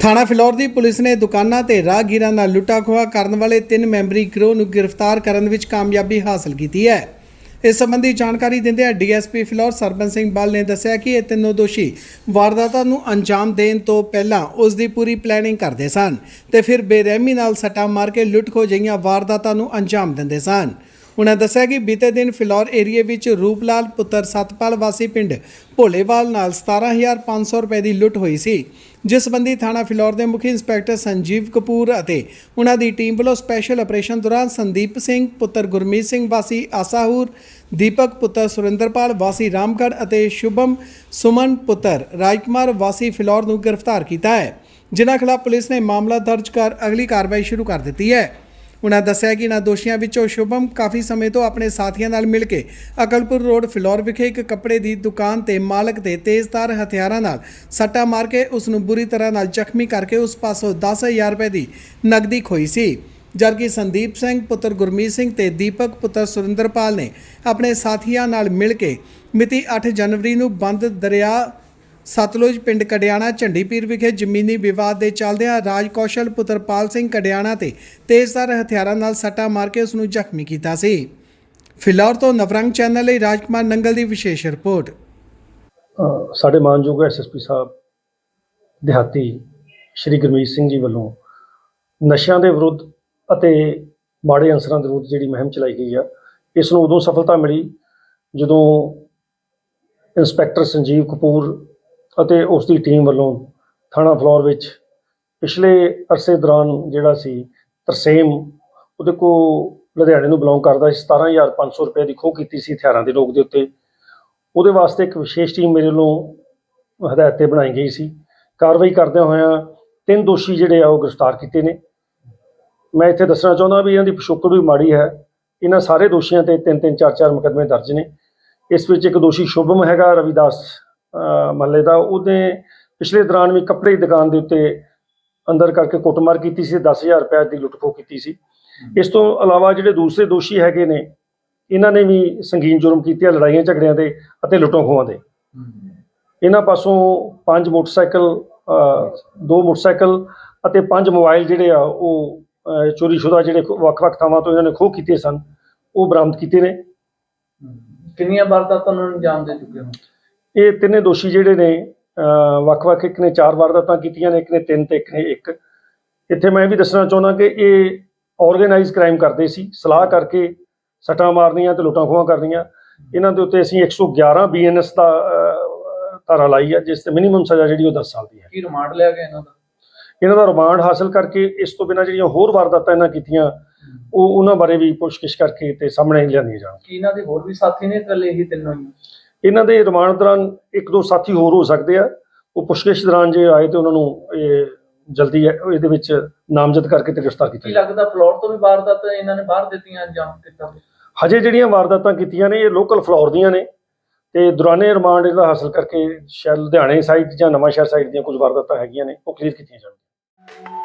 ਥਾਣਾ ਫਿਲੌਰ ਦੀ ਪੁਲਿਸ ਨੇ ਦੁਕਾਨਾਂ ਤੇ ਰਾਹਗੀਰਾਂ ਨਾਲ ਲੁੱਟਾ ਖੋਹਾ ਕਰਨ ਵਾਲੇ ਤਿੰਨ ਮੈਂਬਰੀ ਗਰੋਹ ਨੂੰ ਗ੍ਰਿਫਤਾਰ ਕਰਨ ਵਿੱਚ ਕਾਮਯਾਬੀ ਹਾਸਲ ਕੀਤੀ ਹੈ। ਇਸ ਸੰਬੰਧੀ ਜਾਣਕਾਰੀ ਦਿੰਦਿਆਂ ਡੀਐਸਪੀ ਫਿਲੌਰ ਸਰਬਨ ਸਿੰਘ ਬਲ ਨੇ ਦੱਸਿਆ ਕਿ ਇਹ ਤਿੰਨੋਂ ਦੋਸ਼ੀ ਵਾਰਦਾਤਾਂ ਨੂੰ ਅੰਜਾਮ ਦੇਣ ਤੋਂ ਪਹਿਲਾਂ ਉਸ ਦੀ ਪੂਰੀ ਪਲੈਨਿੰਗ ਕਰਦੇ ਸਨ ਤੇ ਫਿਰ ਬੇਰਹਿਮੀ ਨਾਲ ਸੱਟਾਂ ਮਾਰ ਕੇ ਲੁੱਟ ਖੋਹ ਜਿਹੀਆਂ ਵਾਰਦਾਤਾਂ ਨੂੰ ਅੰਜਾਮ ਦਿੰਦੇ ਸਨ। ਉਨ੍ਹਾਂ ਦੱਸਿਆ ਕਿ ਬੀਤੇ ਦਿਨ ਫਿਲੌਰ ਏਰੀਏ ਵਿੱਚ ਰੂਪਲਾਲ ਪੁੱਤਰ ਸਤਪਾਲ ਵਾਸੀ ਪਿੰਡ ਭੋਲੇਵਾਲ ਨਾਲ 17500 ਰੁਪਏ ਦੀ ਲੁੱਟ ਹੋਈ ਸੀ, ਜਿਸ ਸੰਬੰਧੀ ਥਾਣਾ ਫਿਲੌਰ ਦੇ ਮੁਖੀ ਇੰਸਪੈਕਟਰ ਸੰਜੀਵ ਕਪੂਰ ਅਤੇ ਉਹਨਾਂ ਦੀ ਟੀਮ ਵੱਲੋਂ ਸਪੈਸ਼ਲ ਆਪਰੇਸ਼ਨ ਦੌਰਾਨ ਸੰਦੀਪ ਸਿੰਘ, ਪੁੱਤਰ ਗੁਰਮੀਤ ਸਿੰਘ ਵਾਸੀ ਆਸਾਹੂਰ, ਦੀਪਕ, ਪੁੱਤਰ ਸੁਰਿੰਦਰਪਾਲ ਵਾਸੀ ਰਾਮਗੜ੍ਹ ਅਤੇ ਸ਼ੁਭਮ ਸੁਮਨ, ਪੁੱਤਰ ਰਾਜਕੁਮਾਰ ਵਾਸੀ ਫਿਲੌਰ ਨੂੰ ਗ੍ਰਿਫਤਾਰ ਕੀਤਾ ਹੈ, ਜਿਨ੍ਹਾਂ ਖਿਲਾਫ ਪੁਲਿਸ ਨੇ ਮਾਮਲਾ ਦਰਜ ਕਰ ਅਗਲੀ ਕਾਰਵਾਈ ਸ਼ੁਰੂ ਕਰ ਦਿੱਤੀ ਹੈ। ਉਨ੍ਹਾਂ ਦੱਸਿਆ ਕਿ ਇਹਨਾਂ ਦੋਸ਼ੀਆਂ ਵਿੱਚੋਂ ਸ਼ੁਭਮ ਕਾਫੀ ਸਮੇਂ ਤੋਂ ਆਪਣੇ ਸਾਥੀਆਂ ਨਾਲ ਮਿਲ ਕੇ ਅਕਲਪੁਰ ਰੋਡ ਫਿਲੌਰ ਵਿਖੇ ਇੱਕ ਕੱਪੜੇ ਦੀ ਦੁਕਾਨ ਤੇ ਮਾਲਕ ਤੇ ਤੇਜ਼ਧਾਰ ਹਥਿਆਰਾਂ ਨਾਲ ਸੱਟਾ ਮਾਰ ਕੇ ਉਸ ਨੂੰ ਬੁਰੀ ਤਰ੍ਹਾਂ ਨਾਲ ਜ਼ਖਮੀ ਕਰਕੇ ਉਸ ਪਾਸੋਂ 10000 ਰੁਪਏ ਦੀ ਨਕਦੀ ਖੋਈ ਸੀ। ਜਦਕਿ ਸੰਦੀਪ ਸਿੰਘ, ਪੁੱਤਰ ਗੁਰਮੀਤ ਸਿੰਘ ਤੇ ਦੀਪਕ, ਪੁੱਤਰ ਸੁਰਿੰਦਰਪਾਲ ਨੇ ਆਪਣੇ ਸਾਥੀਆਂ ਨਾਲ ਮਿਲ ਕੇ ਮਿਤੀ 8 ਜਨਵਰੀ ਨੂੰ ਬੰਦ ਦਰਿਆ ਸਤਲੁਜ ਪਿੰਡ ਕਡਿਆਣਾ ਝੰਡੀਪੀਰ ਵਿਖੇ ਜ਼ਮੀਨੀ ਵਿਵਾਦ ਦੇ ਚੱਲਦਿਆਂ ਰਾਜ ਕੌਸ਼ਲ ਪੁੱਤਰ ਸਿੰਘ ਕਡਿਆਣਾ ਤੇ ਤੇਜ਼ਧਾਰ ਹਥਿਆਰਾਂ ਨਾਲ ਸੱਟਾ ਮਾਰ ਕੇ ਉਸ ਨੂੰ ਜ਼ਖਮੀ ਕੀਤਾ ਸੀ। ਫਿਲੌਰ ਤੋਂ ਨਵਰੰਗ ਚੈਨਲ ਲਈ ਰਾਜਕੁਮਾਰ ਨੰਗਲ ਦੀ ਵਿਸ਼ੇਸ਼ ਰਿਪੋਰਟ। ਸਾਡੇ ਮਾਨਯੋਗ ਐਸਐਸਪੀ ਸਾਹਿਬ, ਦਿਹਾਤੀ ਸ਼੍ਰੀ ਗੁਰਮੀਤ ਸਿੰਘ ਜੀ ਵੱਲੋਂ ਨਸ਼ਿਆਂ ਦੇ ਵਿਰੁੱਧ ਅਤੇ ਮਾੜੇ ਅਨਸਰਾਂ ਦੇ ਵਿਰੁੱਧ ਜਿਹੜੀ ਮੁਹਿੰਮ ਚਲਾਈ ਗਈ ਆ, ਇਸ ਨੂੰ ਉਦੋਂ ਸਫਲਤਾ ਮਿਲੀ ਜਦੋਂ ਇੰਸਪੈਕਟਰ ਸੰਜੀਵ ਕਪੂਰ ਅਤੇ ਉਸ ਦੀ ਟੀਮ ਵੱਲੋਂ ਥਾਣਾ ਫਲੋਰ ਵਿੱਚ ਪਿਛਲੇ ਅਰਸੇ ਦੌਰਾਨ ਜਿਹੜਾ ਸੀ ਤਰਸੇਮ, ਉਹਦੇ ਕੋ ਲੁਧਿਆਣੇ ਨੂੰ ਬਿਲੋਂਗ ਕਰਦਾ ਸੀ 17500 ਰੁਪਏ ਦੀ ਖੋਹ ਕੀਤੀ ਸੀ ਹਥਿਆਰਾਂ ਦੇ ਰੋਕ ਦੇ ਉੱਤੇ। ਉਹਦੇ ਵਾਸਤੇ ਇੱਕ ਵਿਸ਼ੇਸ਼ ਟੀਮ ਮੇਰੇ ਵੱਲੋਂ ਹਦਾਇਤ ਤੇ ਬਣਾਈ ਗਈ ਸੀ। ਕਾਰਵਾਈ ਕਰਦਿਆਂ ਹੋਇਆਂ ਤਿੰਨ ਦੋਸ਼ੀ ਜਿਹੜੇ ਆ, ਉਹ ਗ੍ਰਿਫਤਾਰ ਕੀਤੇ ਨੇ। ਮੈਂ ਇੱਥੇ ਦੱਸਣਾ ਚਾਹੁੰਦਾ ਵੀ ਇਹਨਾਂ ਦੀ ਪਿਛੋਕੜ ਵੀ ਮਾੜੀ ਹੈ। ਇਹਨਾਂ ਸਾਰੇ ਦੋਸ਼ੀਆਂ ਤੇ ਤਿੰਨ ਤਿੰਨ ਚਾਰ ਚਾਰ ਮੁਕੱਦਮੇ ਦਰਜ ਨੇ। ਇਸ ਵਿੱਚ ਇੱਕ ਦੋਸ਼ੀ ਸ਼ੁਭਮ ਹੈਗਾ ਰਵਿਦਾਸ ਮਹੱਲੇ ਦਾ ਉਹਦੇ ਪਿਛਲੇ ਦੌਰਾਨ ਵੀ ਕੱਪੜੇ ਦੀ ਦੁਕਾਨ ਦੇ ਉੱਤੇ ਅੰਦਰ ਕਰਕੇ ਕੁੱਟਮਾਰ ਕੀਤੀ ਸੀ 10000 ਰੁਪਏ ਦੀ ਲੁੱਟ ਖੋਹ ਕੀਤੀ ਸੀ। ਇਸ ਤੋਂ ਇਲਾਵਾ ਜਿਹੜੇ ਦੂਸਰੇ ਦੋਸ਼ੀ ਹੈਗੇ ਨੇ ਇਹਨਾਂ ਨੇ ਵੀ ਸੰਗੀਨ ਜੁਰਮ ਕੀਤੇ ਆ ਲੜਾਈਆਂ ਝਗੜਿਆਂ ਦੇ ਅਤੇ ਲੁੱਟਾਂ ਖੋਹਾਂ ਦੇ। ਇਹਨਾਂ ਪਾਸੋਂ ਪੰਜ ਮੋਟਰਸਾਈਕਲ ਦੋ ਮੋਟਰਸਾਈਕਲ ਅਤੇ ਪੰਜ ਮੋਬਾਈਲ ਜਿਹੜੇ ਆ ਉਹ ਅ, ਚੋਰੀਸ਼ੁਦਾ ਜਿਹੜੇ ਵੱਖ-ਵੱਖ ਥਾਵਾਂ ਤੋਂ ਇਹਨਾਂ ਨੇ ਖੋਹ ਕੀਤੇ ਸਨ ਉਹ ਬਰਾਮਦ ਕੀਤੇ ਨੇ। ਕਿੰਨੀਆਂ ਵਾਰਦਾਤਾਂ ਨੂੰ ਅੰਜਾਮ ਦੇ ਚੁੱਕੇ ਹੋ ਇਹ ਤਿੰਨੇ ਦੋਸ਼ੀ ਜਿਹੜੇ ਨੇ ਵੱਖ-ਵੱਖ ਇੱਕ ਨੇ ਚਾਰ ਵਾਰਦਾਤਾਂ ਕੀਤੀਆਂ ਨੇ ਇੱਕ ਨੇ ਤਿੰਨ ਤੇ ਇੱਕ ਨੇ ਇੱਕ। ਇੱਥੇ ਮੈਂ ਇਹ ਵੀ ਦੱਸਣਾ ਚਾਹੁੰਦਾ ਕਿ ਇਹ ਆਰਗੇਨਾਈਜ਼ ਕ੍ਰਾਈਮ ਕਰਦੇ ਸੀ ਸਲਾਹ ਕਰਕੇ ਸੱਟਾਂ ਮਾਰਨੀਆਂ ਤੇ ਲੁੱਟਾਂ ਖੋਹਾਂ ਕਰਨੀਆਂ। ਇਹਨਾਂ ਦੇ ਉੱਤੇ ਅਸੀਂ 111 ਬੀਐਨਐਸ ਦਾ ਧਾਰਾ ਲਾਈ ਹੈ ਜਿਸ ਤੇ ਮਿਨੀਮਮ ਸਜ਼ਾ ਜਿਹੜੀ ਉਹ 10 ਸਾਲ ਦੀ ਹੈ। ਕੀ ਰਿਮਾਂਡ ਲਿਆ ਗਿਆ ਇਹਨਾਂ ਦਾ? ਇਹਨਾਂ ਦਾ ਰਿਮਾਂਡ ਹਾਸਲ ਕਰਕੇ ਇਸ ਤੋਂ ਬਿਨਾਂ ਜਿਹੜੀਆਂ ਹੋਰ ਵਾਰਦਾਤਾਂ ਇਹਨਾਂ ਕੀਤੀਆਂ ਉਹ ਉਹਨਾਂ ਬਾਰੇ ਵੀ ਪੁੱਛਗਿੱਛ ਕਰਕੇ ਤੇ ਸਾਹਮਣੇ ਲਿਆਂਦੀਆਂ ਜਾਣ। ਕੀ ਇਹਨਾਂ ਦੇ ਹੋਰ ਵੀ ਸਾਥੀ ਨੇ ਇਕੱਲੇ ਹੀ ਤਿੰਨੋਂ ਹੀ? ਇਹਨਾਂ ਦੇ ਰਿਮਾਂਡ ਦੌਰਾਨ ਇੱਕ ਦੋ ਸਾਥੀ ਹੋਰ ਹੋ ਸਕਦੇ ਆ। ਉਹ ਪੁੱਛਗਿੱਛ ਦੌਰਾਨ ਜੇ ਆਏ ਤੇ ਉਹਨਾਂ ਨੂੰ ਇਹ ਜਲਦੀ ਇਹ- ਇਹਦੇ ਵਿੱਚ ਨਾਮਜ਼ਦ ਕਰਕੇ ਤੇ ਗ੍ਰਿਫਤਾਰ ਕੀਤਾ ਕੀ ਲੱਗਦਾ ਫਲੋਰ ਤੋਂ ਵੀ ਵਾਰਦਾਤਾਂ ਇਹਨਾਂ ਨੇ ਬਾਹਰ ਦਿੱਤੀਆਂ ਅੰਜਾਮ ਦਿੱਤਾ ਹਜੇ ਜਿਹੜੀਆਂ ਵਾਰਦਾਤਾਂ ਕੀਤੀਆਂ ਨੇ ਇਹ ਲੋਕਲ ਫਲੋਰ ਦੀਆਂ ਨੇ। ਤੇ ਦੌਰਾਨੇ ਰਿਮਾਂਡ ਇਹਦਾ ਹਾਸਲ ਕਰਕੇ ਸ਼ਾਇਦ ਲੁਧਿਆਣੇ ਸਾਈਡ ਜਾਂ ਨਵਾਂ ਸ਼ਹਿਰ ਸਾਈਡ ਦੀਆਂ ਕੁਝ ਵਾਰਦਾਤਾਂ ਹੈਗੀਆਂ ਨੇ ਉਹ ਕਲੀਅਰ ਕੀਤੀਆਂ ਜਾਣ